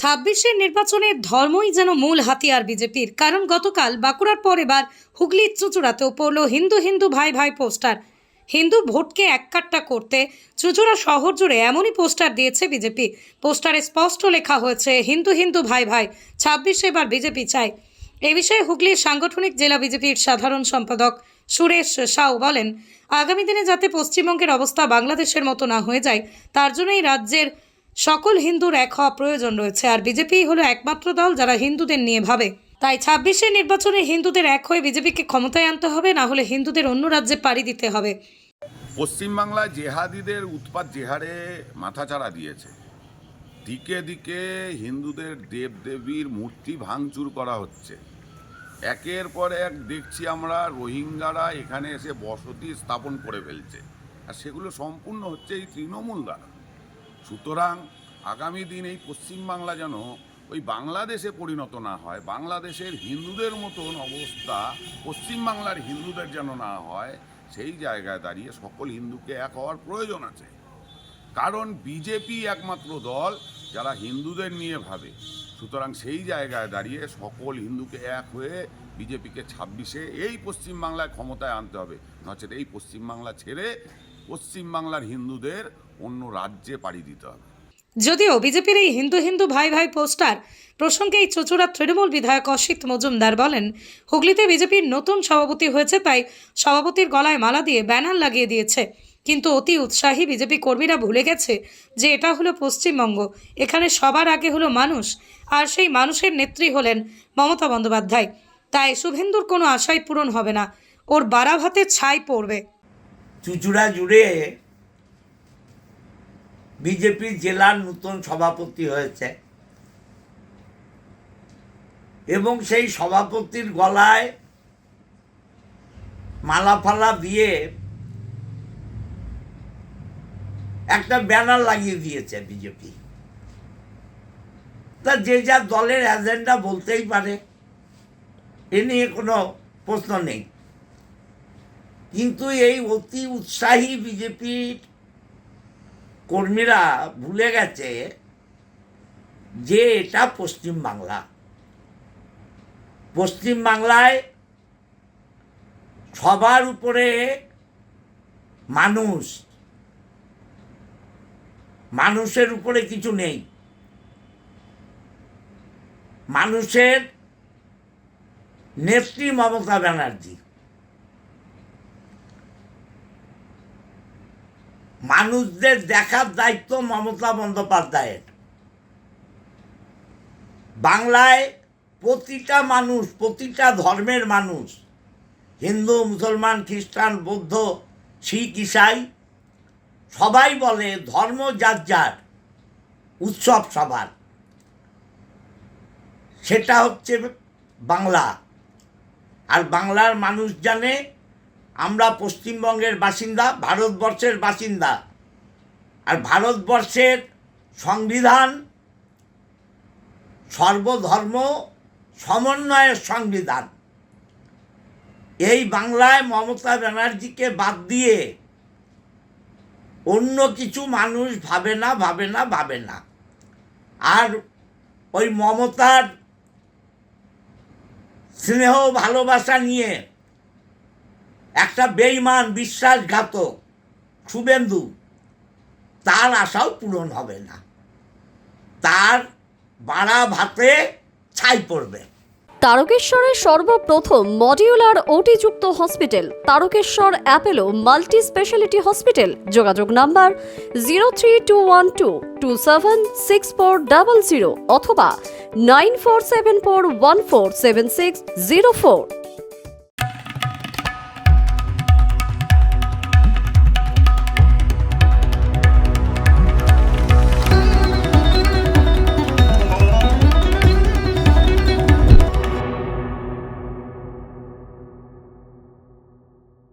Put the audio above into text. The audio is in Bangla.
ছাব্বিশের নির্বাচনে ধর্মই যেন মূল হাতিয়ার বিজেপির, কারণ গতকাল বাঁকুড়ার পর এবার হুগলির চুঁচুড়াতেও পড়ল হিন্দু হিন্দু ভাই ভাই পোস্টার। হিন্দু ভোটকে এককাট্টা করতে চুঁচুড়া শহর জুড়ে এমনই পোস্টার দিয়েছে বিজেপি। পোস্টারে স্পষ্ট লেখা হয়েছে, হিন্দু হিন্দু ভাই ভাই, ছাব্বিশে এবার বিজেপি চায় এ বিষয়ে হুগলির সাংগঠনিক জেলা বিজেপির সাধারণ সম্পাদক সুরেশ সাউ বলেন, আগামী দিনে যাতে পশ্চিমবঙ্গের অবস্থা বাংলাদেশের মতো না হয়ে যায়, তার জন্য এই রাজ্যের সকল হিন্দুর এক হওয়া প্রয়োজন রয়েছে, আর বিজেপি হলো একমাত্র দল যারা হিন্দুদের নিয়ে ভাবে। তাই ছাব্বিশের নির্বাচনে হিন্দুদের এক হয়ে বিজেপিকে ক্ষমতায় আনতে হবে, না হলে হিন্দুদের অন্য রাজ্যে পাড়ি দিতে হবে। পশ্চিমবাংলায় জেহাদিদের উৎপাত জেহারে মাথাচাড়া দিয়েছে। দিকে দিকে হিন্দুদের দেবদেবীর মূর্তি ভাঙচুর করা হচ্ছে। একের পর এক দেখছি আমরা রোহিঙ্গারা এখানে এসে বসতি স্থাপন করে ফেলছে। আর সেগুলো সম্পূর্ণ হচ্ছে এই তৃণমূল দ্বারা সুতরাং আগামী দিন এই পশ্চিমবাংলা যেন ওই বাংলাদেশে পরিণত না হয়, বাংলাদেশের হিন্দুদের মতন অবস্থা, পশ্চিমবাংলার হিন্দুদের যেন না হয়, সেই জায়গায় দাঁড়িয়ে সকল হিন্দুকে এক হওয়ার প্রয়োজন আছে। কারণ বিজেপি একমাত্র দল যারা হিন্দুদের নিয়ে ভাবে। সুতরাং সেই জায়গায় দাঁড়িয়ে সকল হিন্দুকে এক হয়ে বিজেপিকে ছাব্বিশে এই পশ্চিমবাংলায় ক্ষমতায় আনতে হবে। নচেত এই পশ্চিমবাংলা ছেড়ে পশ্চিমবাংলার হিন্দুদের অন্য রাজ্যে পাড়ি দিতে হবে। যদিও বিজেপির এই হিন্দু হিন্দু ভাই ভাই পোস্টার প্রসঙ্গে এই চচুড়া তৃণমূল বিধায়ক অসিত মজুমদার বলেন হুগলিতে বিজেপির নতুন সভাপতি হয়েছে তাই সভাপতির গলায় মালা দিয়ে ব্যানার লাগিয়ে দিয়েছে। কিন্তু অতি উৎসাহী বিজেপি কর্মীরা ভুলে গেছে যে এটা হলো পশ্চিমবঙ্গ। এখানে সবার আগে হলো মানুষ আর সেই মানুষের নেত্রী হলেন মমতা বন্দ্যোপাধ্যায়। তাই শুভেন্দুর কোনো আশাই পূরণ হবে না। ওর বারাভাতে ছাই পড়বে। চুচুড়া জুড়ে বিজেপির জেলার নতুন সভাপতি হয়েছে। এবং সেই সভাপতির গলায় মালাফালা দিয়ে একটা ব্যানার লাগিয়ে দিয়েছে বিজেপি। তা যে যা দলের এজেন্ডা বলতেই পারে, এ নিয়ে কোনো প্রশ্ন নেই। কিন্তু এই অতি উৎসাহী বিজেপির কর্মীরা ভুলে গেছে যে এটা পশ্চিম বাংলা। পশ্চিম বাংলায় সবার উপরে মানুষ, মানুষের উপরে কিছু নেই। মানুষের নেত্রী মমতা ব্যানার্জি। মানুষদের দেখার দায়িত্ব মমতা বন্দ্যোপাধ্যায়ের। বাংলায় প্রতিটা মানুষ, প্রতিটা ধর্মের মানুষ, হিন্দু, মুসলমান, খ্রিস্টান, বৌদ্ধ, শিখ, ইসাই, সবাই বলে ধর্ম যার যার, উৎসব সবার। সেটা হচ্ছে বাংলা। আর বাংলার মানুষ জানে আমরা পশ্চিমবঙ্গের বাসিন্দা, ভারতবর্ষের বাসিন্দা। আর ভারতবর্ষের সংবিধান সর্বধর্ম সমন্বয়ের সংবিধান। এই বাংলায় মমতা ব্যানার্জিকে বাদ দিয়ে অন্য কিছু মানুষ ভাবে না ভাবে না ভাবে না। আর ওই মমতার স্নেহ ভালোবাসা নিয়ে একটা বেইমান বিশ্বাসঘাতক শুভেন্দু, তার আশাও পূরণ হবে না। তার বাড়া ভাতে ছাই পড়বে। তারকেশ্বরের সর্বপ্রথম modular ওটিযুক্ত hospital, Tarakeswar Apollo multi speciality hospital, যোগাযোগ number zero three two one two two seven six four double zero অথবা nine four seven four one four seven six zero four.